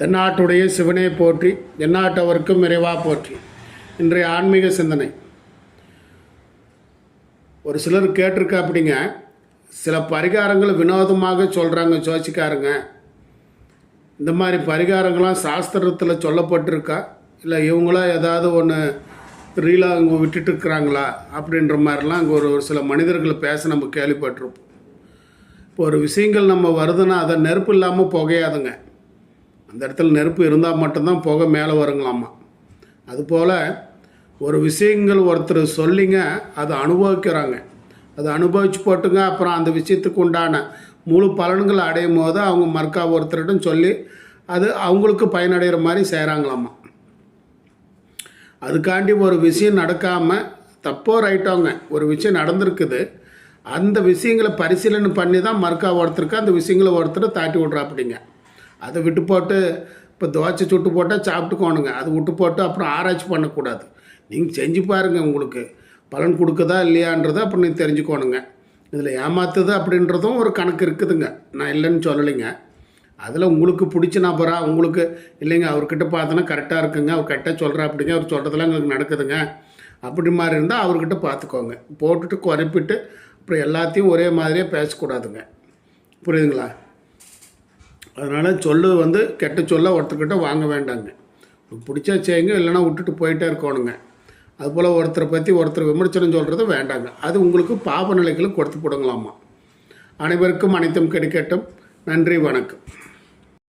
தென்னாட்டுடைய சிவனை போற்றி தென்னாட்டவர்க்கும் இறைவா போற்றி. இன்றைய ஆன்மீக சிந்தனை. ஒரு சிலர் கேட்டிருக்கா அப்படிங்க சில பரிகாரங்கள் வினோதமாக சொல்கிறாங்க ஜோசிக்காரங்க இந்த மாதிரி பரிகாரங்கள்லாம் சாஸ்திரத்தில் சொல்லப்பட்டிருக்கா? இல்லை இவங்களாம் ஏதாவது ஒன்று ரீலாக அவங்க விட்டுட்டு இருக்கிறாங்களா? அப்படின்ற மாதிரிலாம் அங்கே ஒரு ஒரு சில மனிதர்கள் பேச நம்ம கேள்விப்பட்டிருப்போம். இப்போ ஒரு விஷயங்கள் நம்ம வருதுன்னா அதை நெருப்பு இல்லாமல் புகையாதுங்க. அந்த இடத்துல நெருப்பு இருந்தால் மட்டும்தான் புகை மேலே வருங்களாமா? அதுபோல் ஒரு விஷயங்கள் ஒருத்தர் சொல்லிங்க அதை அனுபவிக்கிறாங்க. அதை அனுபவிச்சு போட்டுங்க அப்புறம் அந்த விஷயத்துக்கு உண்டான முழு பலன்களை அடையும் போது அவங்க மறுக்கா ஒருத்தர்கிட்ட சொல்லி அது அவங்களுக்கு பயனடைகிற மாதிரி செய்கிறாங்களாமா அதுக்காண்டி ஒரு விஷயம் நடக்காமல் தப்போ ரைட்டோங்க ஒரு விஷயம் நடந்திருக்குது. அந்த விஷயங்களை பரிசீலனை பண்ணி தான் மறுக்கா ஒருத்தருக்கு அந்த விஷயங்களை ஒருத்தர் தாட்டி விட்றாப்பிடிங்க. அதை விட்டு போட்டு இப்போ தோசை சுட்டு போட்டால் சாப்பிட்டுக்கோணுங்க அது விட்டு போட்டு அப்புறம் ஆராய்ச்சி பண்ணக்கூடாது. நீங்கள் செஞ்சு பாருங்கள் உங்களுக்கு. பலன் கொடுக்குதா இல்லையான்றதை அப்புறம் நீங்கள் தெரிஞ்சுக்கோணுங்க. இதில் ஏமாத்துது அப்படின்றதும் ஒரு கணக்கு இருக்குதுங்க. நான் இல்லைன்னு சொல்லலைங்க. அதில் உங்களுக்கு பிடிச்ச போகிறா உங்களுக்கு இல்லைங்க அவர்கிட்ட பார்த்தோன்னா கரெக்டாக இருக்குங்க. அவர் கரெக்டாக சொல்கிறா அப்படிங்க அவர் சொல்கிறதெல்லாம் எங்களுக்கு நடக்குதுங்க. அப்படி மாதிரி இருந்தால் அவர்கிட்ட பார்த்துக்கோங்க. போட்டுட்டு குறைப்பிட்டு அப்புறம் எல்லாத்தையும் ஒரே மாதிரியே பேசக்கூடாதுங்க. புரியுதுங்களா? அதனால் சொல்லு வந்து கெட்ட சொல்ல ஒருத்தர்கிட்ட வாங்க வேண்டாங்க. உங்களுக்கு பிடிச்சா செய்யுங்க இல்லைன்னா விட்டுட்டு போயிட்டே இருக்கணுங்க. அதுபோல் ஒருத்தரை பற்றி ஒருத்தர் விமர்சனம் சொல்கிறது வேண்டாங்க. அது உங்களுக்கு பாப நிலைகளை கொடுத்து போடுங்களாமா. அனைவருக்கும் அனைத்தும் கிடைக்கட்டும் நன்றி வணக்கம்.